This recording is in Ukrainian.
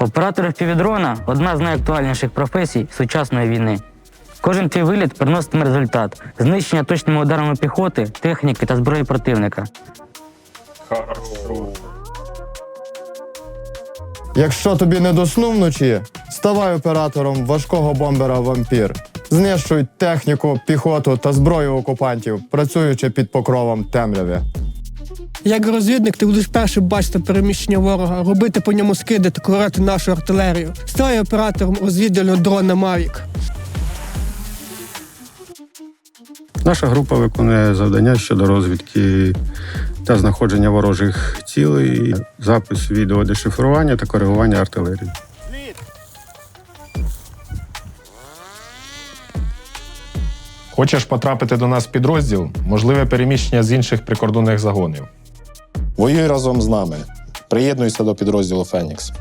Оператор півдрона одна з найактуальніших професій сучасної війни. Кожен твій виліт приноситиме результат знищення точними ударами піхоти, техніки та зброї противника. Якщо тобі не до сну вночі, ставай оператором важкого бомбера вампір. Знищуй техніку, піхоту та зброю окупантів, працюючи під покровом темряви. Як розвідник, ти будеш першим бачити переміщення ворога, робити по ньому скиди та корити нашу артилерію. Ставай оператором розвідувального дрона Мавік. Наша група виконує завдання щодо розвідки та знаходження ворожих цілей, запис відеодешифрування та коригування артилерії. Хочеш потрапити до нас в підрозділ? Можливе переміщення з інших прикордонних загонів. Воюй разом з нами. Приєднуйся до підрозділу Фенікс.